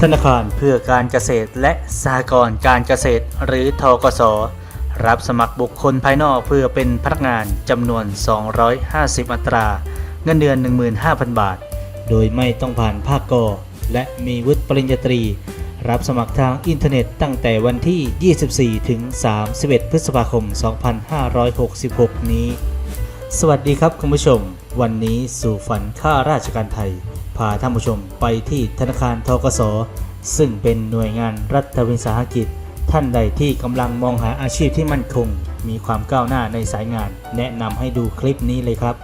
ธนาคารเพื่อการเกษตรและสหกรณ์การเกษตรหรือทกส รับสมัครบุคคลภายนอกเพื่อเป็นพนักงานจำนวน 250 อัตรา เงินเดือน 15,000 บาท โดยไม่ต้องผ่านภาคกอและมีวุฒิปริญญาตรี รับสมัครทางอินเทอร์เน็ตตั้งแต่วันที่ 24 ถึง 31 พฤษภาคม 2566 นี้ สวัสดีครับคุณผู้ชม วันนี้สู่ฝันข้าราชการไทย พาท่านผู้ชมไปที่ธนาคารทกส ซึ่งเป็นหน่วยงานรัฐวิสาหกิจ ท่านใดที่กำลังมองหาอาชีพที่มั่นคง มีความก้าวหน้าในสายงาน แนะนำให้ดูคลิปนี้เลยครับ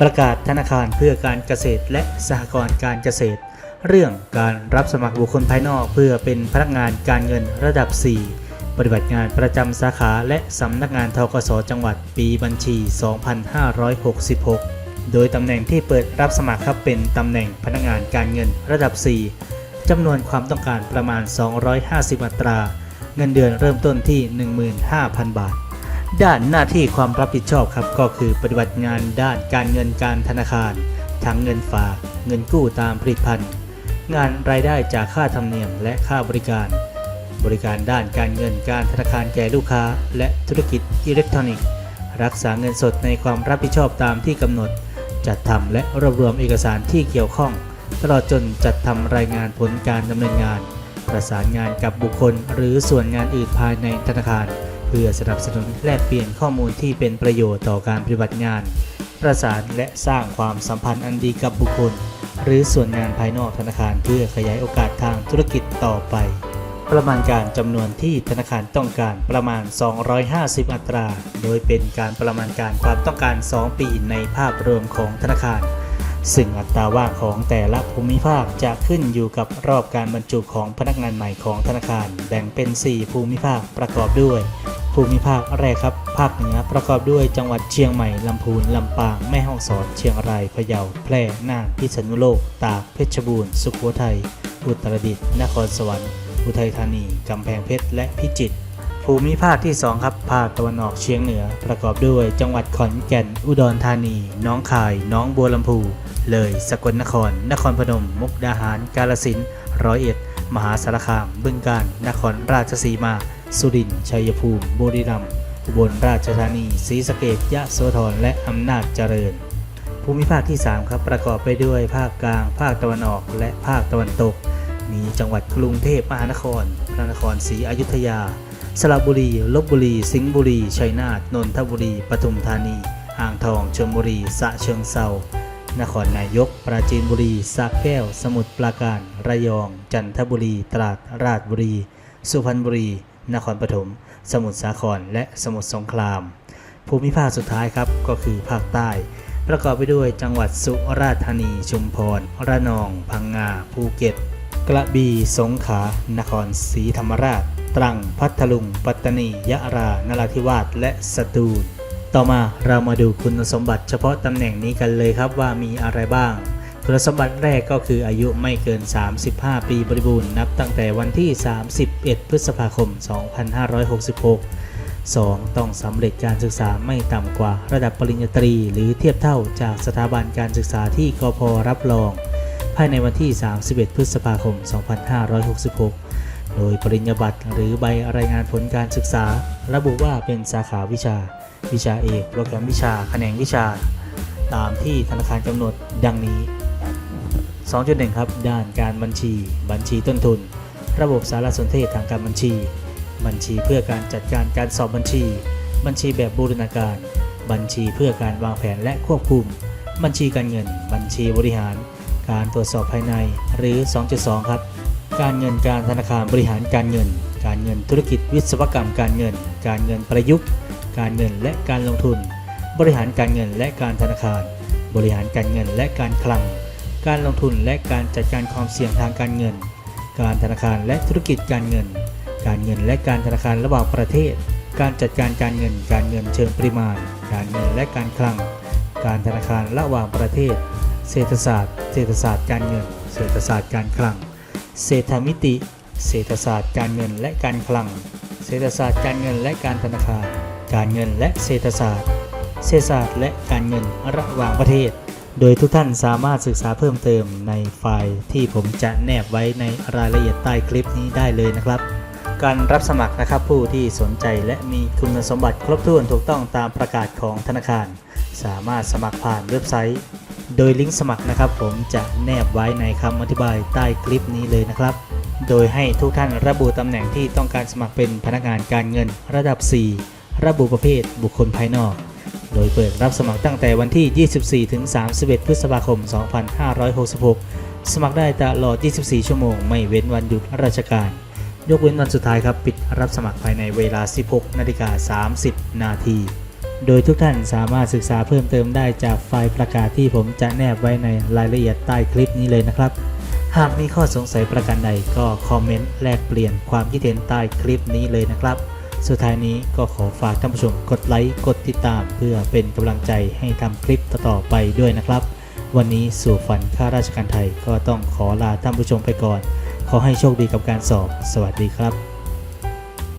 ประกาศธนาคารเพื่อการเกษตรและสหกรณ์การเกษตร เรื่องการรับสมัครบุคคลภายนอก เพื่อเป็นพนักงานการเงินระดับ 4ปฏิบัติงานประจำสาขาและสำนักงานทกสจังหวัดปีบัญชี 2566 โดยตำแหน่งที่เปิดรับสมัครครับเป็นตำแหน่งพนักงานการเงินระดับ 4จำนวนความต้องการประมาณ 250 อัตรา เงินเดือนเริ่มต้นที่ 15,000 บาท ด้านหน้าที่ความรับผิดชอบครับก็คือปฏิบัติงานด้านการเงินการธนาคาร ทั้งเงินฝาก เงินกู้ตามผลิตภัณฑ์ งานรายได้จากค่าธรรมเนียมและค่าบริการ บริการด้านการเงินการธนาคารแก่ลูกค้า และธุรกิจอิเล็กทรอนิกส์รักษาเงินสดในความรับผิดชอบตามที่กำหนด จัดทำและรวบรวมเอกสารที่เกี่ยวข้อง ตลอดจนจัดทำรายงานผลการดำเนินงาน ประสานงานกับบุคคล หรือส่วนงานอื่นภายในธนาคาร เพื่อสนับสนุนแลกเปลี่ยนข้อมูลที่เป็นประโยชน์ต่อการปฏิบัติงาน ประสานและสร้างความสัมพันธ์อันดีกับบุคคล หรือส่วนงานภายนอกธนาคาร เพื่อขยายโอกาสทางธุรกิจต่อไป ประมาณการจำนวนที่ธนาคารต้องการประมาณ 250 อัตรา โดยเป็นการประมาณการความต้องการ 2 ปีในภาพรวมของธนาคาร ซึ่งอัตราว่างของแต่ละภูมิภาคจะขึ้นอยู่กับรอบการบรรจุของพนักงานใหม่ของธนาคาร แบ่งเป็น 4 ภูมิภาคประกอบด้วย ภูมิภาคแรกครับ ภาคเหนือประกอบด้วยจังหวัดเชียงใหม่ลำพูนลำปางแม่ฮ่องสอน เชียงรายพะเยาแพร่น่านพิษณุโลก ตากเพชรบูรณ์ สุโขทัยอุตรดิตถ์นครสวรรค์ อุทัยธานี กำแพงเพชร และพิจิตร ภูมิภาคที่ 2 ครับ ภาคตะวันออกเฉียงเหนือ ประกอบด้วย จังหวัดขอนแก่น อุดรธานี น้องคาย น้องบัวลำพู เลย สกลนคร นครพนม มุกดาหาร กาฬสินธุ์ ร้อยเอ็ด มหาสารคาม บึงกาฬ นครราชสีมา สุรินทร์ ชัยภูมิ บุรีรัมย์ อุบลราชธานี ศรีสะเกษยะโสธร และอำนาจเจริญภูมิภาคที่ 3 ครับ ประกอบไปด้วยภาคกลาง ภาคตะวันออก และภาคตะวันตก มีจังหวัดกรุงเทพมหานคร พระนครศรีอยุธยา สระบุรี ลบบุรี สิงห์บุรี ชัยนาท นนทบุรี ปทุมธานี อ่างทองชลบุรีสระเชิงเซานครนายก ปราจีนบุรีสระแก้ว สมุทรปราการ ระยอง จันทบุรี ตราด ราชบุรี สุพรรณบุรี นครปฐม สมุทรสาคร และสมุทรสงคราม ภูมิภาคสุดท้ายครับ ก็คือภาคใต้ ประกอบไปด้วยจังหวัดสุราษฎร์ธานี ชุมพร ระนอง พังงา ภูเก็ต กระบี่สงขลานครศรีธรรมราช ตรังพัทลุง ปัตตานียะรานราธิวาสและสตูล ต่อมาเรามาดูคุณสมบัติเฉพาะตำแหน่งนี้กันเลยครับว่ามีอะไรบ้าง คุณสมบัติแรกก็คืออายุไม่เกิน 35 ปีบริบูรณ์นับตั้งแต่วันที่ 31 พฤษภาคม 2566 2. ต้องสำเร็จการศึกษาไม่ต่ำกว่าระดับปริญญาตรี หรือเทียบเท่าจากสถาบันการศึกษาที่กพรับรอง ภายในวันที่ 31 พฤษภาคม 2566 โดยปริญญาบัตรหรือใบรายงานผลการศึกษา ระบุว่าเป็นสาขาวิชา วิชาเอก โปรแกรมวิชา แขนงวิชา ตามที่ธนาคารกำหนดดังนี้ 2.1 ครับ ด้านการบัญชี บัญชีต้นทุน ระบบสารสนเทศทางการบัญชี บัญชีเพื่อการจัดการการสอบบัญชี บัญชีแบบบูรณาการ บัญชีเพื่อการวางแผนและควบคุม บัญชีการเงิน บัญชีบริหาร การตรวจสอบภายในหรือ 2.2 ครับ การเงินการธนาคารบริหารการเงิน การเงินธุรกิจวิศวกรรมการเงิน การเงินประยุกต์ การเงินและการลงทุน บริหารการเงินและการธนาคาร บริหารการเงินและการคลัง การลงทุนและการจัดการความเสี่ยงทางการเงิน การธนาคารและธุรกิจการเงิน การเงินและการธนาคารระหว่างประเทศ การจัดการการเงิน การเงินเชิงปริมาณ การเงินและการคลัง การธนาคารระหว่างประเทศ เศรษฐศาสตร์ เศรษฐศาสตร์การเงิน เศรษฐศาสตร์การคลัง เศรษฐมิติ เศรษฐศาสตร์การเงินและการคลัง เศรษฐศาสตร์การเงินและการธนาคาร การเงินและเศรษฐศาสตร์ เศรษฐศาสตร์และการเงินระหว่างประเทศ โดยทุกท่านสามารถศึกษาเพิ่มเติมในไฟล์ที่ผมจะแนบไว้ในรายละเอียดใต้คลิปนี้ได้เลยนะครับ การรับสมัครนะครับผู้ที่สนใจและมีคุณสมบัติครบถ้วนถูกต้องตามประกาศของธนาคาร สามารถสมัครผ่านเว็บไซต์ โดยลิงก์สมัครนะครับ ผมจะแนบไว้ในคำอธิบายใต้คลิปนี้เลยนะครับ โดยให้ทุกท่านระบุตำแหน่งที่ต้องการสมัครเป็นพนักงานการเงินระดับ 4 ระบุประเภทบุคคลภายนอก โดยเปิดรับสมัครตั้งแต่วันที่ 24 ถึง 31 พฤษภาคม 2566 สมัครได้ตลอด 24 ชั่วโมง ไม่เว้นวันหยุดราชการ ยกเว้นวันสุดท้ายครับ ปิดรับสมัครภายในเวลา 16 นาฬิกา 30 นาที โดยทุกท่านสามารถศึกษาเพิ่มเติมได้จากไฟล์ประกาศที่ผมจะแนบไว้ในรายละเอียดใต้คลิปนี้เลยนะครับ หากมีข้อสงสัยประการใดก็คอมเมนต์แลกเปลี่ยนความคิดเห็นใต้คลิปนี้เลยนะครับ สุดท้ายนี้ก็ขอฝากท่านผู้ชมกดไลค์กดติดตาม เพื่อเป็นกำลังใจให้ทำคลิปต่อๆไปด้วยนะครับ วันนี้สู่ฝันข้าราชการไทยก็ต้องขอลาท่านผู้ชมไปก่อน ขอให้โชคดีกับการสอบ สวัสดีครับ